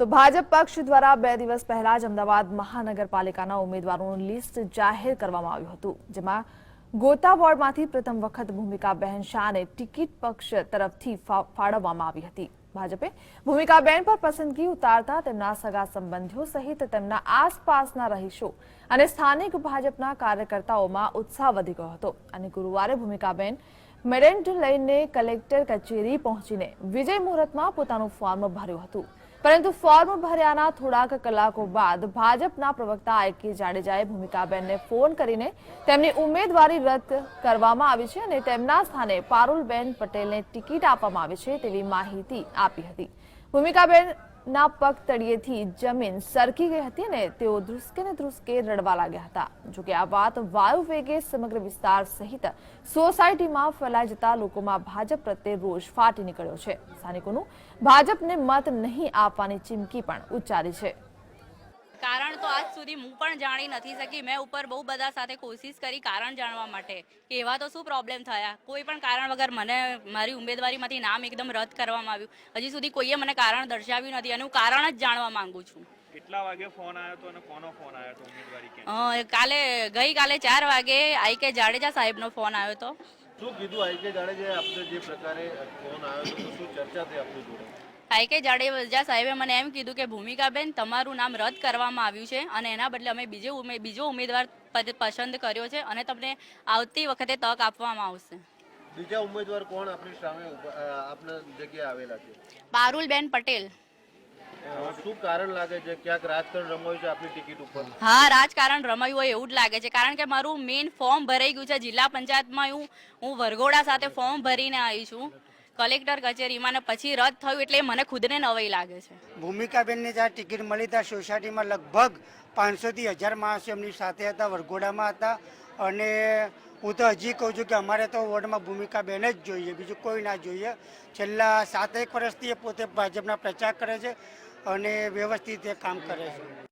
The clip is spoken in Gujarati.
તો ભાજપ પક્ષ દ્વારા બે દિવસ પહેલા જ અમદાવાદ મહાનગરપાલિકાના ઉમેદવારોનું લિસ્ટ જાહેર કરવામાં આવ્યું હતું, જેમાં ગોતા વોર્ડમાંથી પ્રથમ વખત ભૂમિકાબહેન શાહને ટિકિટ પક્ષ તરફથી ફાળવવામાં આવી હતી. ભાજપે ભૂમિકાબેન પર પસંદગી ઉતારતા તેમના સગા સંબંધીઓ સહિત તેમના આસપાસના રહીશો અને સ્થાનિક ભાજપના કાર્યકર્તાઓમાં ઉત્સાહ વધી ગયો હતો. અને ગુરુવારે ભૂમિકાબેન મેડેન્ટ લઈને કલેક્ટર કચેરી પહોંચીને વિજય મુહૂર્તમાં પોતાનું ફોર્મ ભર્યું હતું. પરંતુ ફોર્મ ભર્યાના થોડાક કલાકો બાદ ભાજપના પ્રવક્તા આઈ જાડેજાએ ભૂમિકાબેનને ફોન કરીને તેમની ઉમેદવારી રદ કરવામાં આવી છે અને તેમના સ્થાને પારુલબેન પટેલને ટિકિટ આપવામાં આવી છે તેવી માહિતી આપી હતી. ભૂમિકાબેનના પગ તળિયેથી જમીન સરકી ગઈ હતી અને તેઓ ધ્રુસકે ને ધ્રુસકે રડવા લાગ્યા હતા. જોકે આ વાત વાયુ વેગે સમગ્ર વિસ્તાર સહિત સોસાયટીમાં ફેલાઈ જતા લોકોમાં ભાજપ પ્રત્યે રોષ ફાટી નીકળ્યો છે. સ્થાનિકોનું ભાજપને મત નહીં આપવાની ચીમકી પણ ઉચ્ચારી છે. કારણ તો આજ સુધી હું પણ જાણી નથી શકી. મેં ઉપર બહુ બધા સાથે કોશિશ કરી કારણ જાણવા માટે કે એવા તો શું પ્રોબ્લેમ થયા? કોઈ પણ કારણ વગર મને મારી ઉમેદવારીમાંથી નામ એકદમ રદ કરવામાં આવ્યું. હજી સુધી કોઈએ મને કારણ દર્શાવ્યું નથી અને હું કારણ જ જાણવા માંગુ છું. કેટલા વાગે ફોન આવ્યો હતો અને કોનો ફોન આવ્યો હતો ઉમેદવારી કેમ અ, કાલે ચાર વાગે આઈ કે જાડેજા સાહેબનો ફોન આવ્યો હતો. શું કીધું આઈ કે જાડેજા આપને જે પ્રકારે ફોન આવ્યો હતો? તો શું ચર્ચા થઈ આપની જોડે? જાડે જાડેજા સાહેબે મને એમ કીધું કે ભૂમિકાબેન તમારું નામ રદ કરવામાં આવ્યું છે અને એના બદલે અમે બીજો બીજો ઉમેદવાર પસંદ કર્યો છે અને તમને આવતી વખતે તક આપવામાં આવશે. બીજા ઉમેદવાર કોણ આપની સામે આપના જગ્યાએ આવેલા છે? પારુલબેન પટેલ. શું કારણ લાગે છે? ક્યાંક રાજકારણ રમાયું છે આપની ટિકિટ ઉપર? હા રાજકારણ રમાયું હોય એવું જ લાગે છે. કારણ કે મારું મેઇન ફોર્મ ભરાઈ ગયું છે જિલ્લા પંચાયતમાં. હું હું વરઘોડા સાથે ફોર્મ ભરીને આવી છું. કલેક્ટર કચેરીમાં પછી રદ થયું એટલે મને ખુદને નવાઈ લાગે છે. ભૂમિકાબેનને જ્યાં ટિકિટ મળી ત્યાં સોસાયટીમાં લગભગ પાંચસોથી હજાર માણસો એમની સાથે હતા, વરઘોડામાં હતા. અને હું તો હજી કહું છું કે અમારે તો વોર્ડમાં ભૂમિકા બેન જ જોઈએ, બીજું કોઈ ના જોઈએ. છેલ્લા સાત એક વર્ષથી એ પોતે ભાજપના પ્રચાર કરે છે અને વ્યવસ્થિત એ કામ કરે છે.